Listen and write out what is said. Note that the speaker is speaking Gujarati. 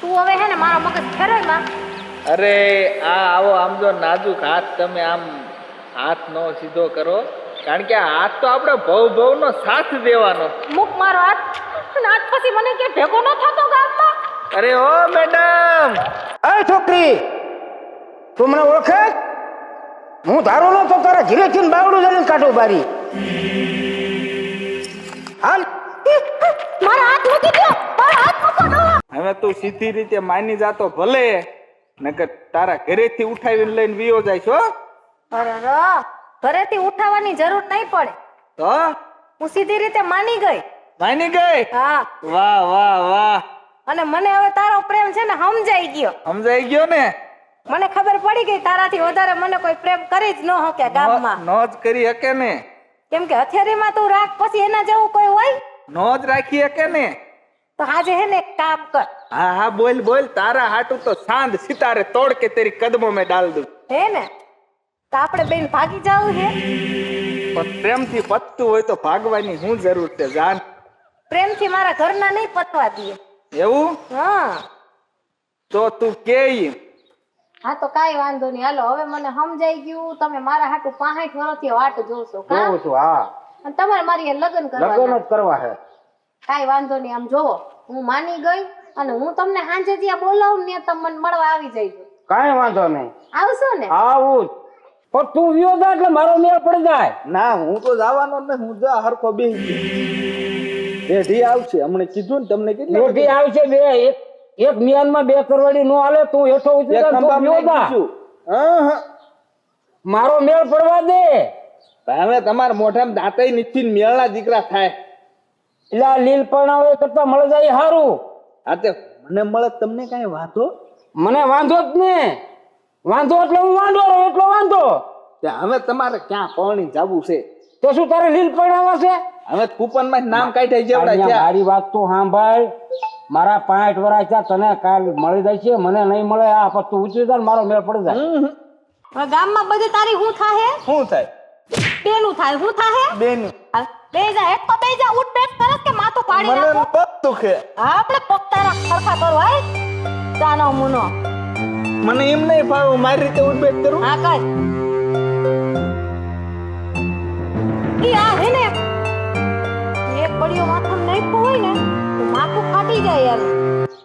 તું હવે હે ને મારો મગજ ફેરવમાં. અરે આ આવો આમ જો નાજુક હાથ તમે આમ હાથ નો સીધો કરો. કારણ કે આ હાથ તો આપણે ભવ ભવનો સાથ દેવાનો. મુક મારો હાથ. અને હાથ પછી મને કે ભેગો ન થતો ગામમાં. અરે ઓ મેડમ! એ છોકરી તું મને ઓળખે? હું ધારો ન તો તારા ઘીરે થી બાવડું જઈને કાઢું બારી. હાલ. હવે તું સીધી રીતે માની જાતો ભલે. નકર તારા ઘરેથી ઉઠાવીને લઈને વિયો જાય છો અરે ઘરેથી ઉઠાવવાની જરૂર નહીં પડે. તો? હું સીધી રીતે માની ગઈ. માની ગઈ? હા. વાહ વાહ વાહ. અને મને હવે તારો પ્રેમ છે ને સમજાઈ ગયો. સમજાઈ ગયો ને? મને ખબર પડી ગઈ તારાથી વધારે મને કોઈ પ્રેમ કરી જ ન હકે ગામમાં. નો જ કરી શકે ને? કેમ કે હથિયારીમાં તું રાખ પછી એના જેવું કોઈ હોય? નો જ રાખી શકે ને? તો આજે હે ને કામ કર. હા હા બોલ બોલ તારા હાટુ તો સાંજ સિતારે તોડ કે તેરી કદમો મેં ડાલ દઉં. હે ને? તો આપણે બેન ભાગી જાવું છે પણ પ્રેમથી પતતું હોય તો ભાગવાની શું જરૂર છે જાન. પ્રેમથી મારા ઘરના નહીં પતવા દે એવું? હા. તો તું કે. હા તો કાઈ વાંધો નહીં. હાલો હવે મને સમજાઈ ગયું. તમે મારા હાટુ પાંસઠ વર્ષથી વાટ જોશો કા? જોઉં છું હા. અને તમારે મારી લગ્ન લગ્ન લગ્ન જ કરવા છે. કાઈ વાંધો નહીં. આમ જોવો. હું માની ગઈ. અને હું તમને સાંજે જ્યાં બોલાવું ને તમે મને મળવા આવી જઈજો. કાંઈ વાંધો નહીં. આવશો ને? આવું જ. પણ તું વિયો જા એટલે મારો મેળ પડી જાય. ના હું તો જવાનો ને હું જા હરખો બે રેઢી આવશે હમણે કીધું ને તમને કીધું? મોટી આવશે બે. એક એક મિયાનમાં બે કરવાડી નો હાલે તું હેઠો ઉતરી જા, તું વિયો જા. મારો મેળ પડવા દે. હવે તમારા મોઢામાં દાંતય નથી ને મેળના દીકરા થાય. એટલે આ લીલ પરણાવે કરતા મળી જાય સારું આ તે મને મળે તમને કાંઈ વાંધો? મને વાંધો જ ને. વાંધો એટલે હું વાંધો રહું એટલો વાંધો. તે હવે તમારે ક્યાં પૌણી જવું છે? તો શું તારે લીલ પરણાવા છે? હવે કૂપનમાં નામ કાઢી જેવડા છે મારી વાત તો સાંભળ. મારા પાંચ વર્ષ છે તને કાલ મળી જાય છે મને નહીં મળે. આ પણ તું ઉતરી જાય મારો મેળ પડી જાય. ગામમાં બધી તારી હું થાહે? શું થાય? બેનું થાય હું થાહે? બેનું. બે જા એક તો બે જા ઉઠ બેઠ કરે કે માથું નાખો. મને પગ દુખે. આપણે પોતાના ખરખા કરો હે? તાનો મુનો. મને એમ નહીં ભાવ મારી રીતે ઉઠબેઠ કરું. હા કર. ઈ આ હે ને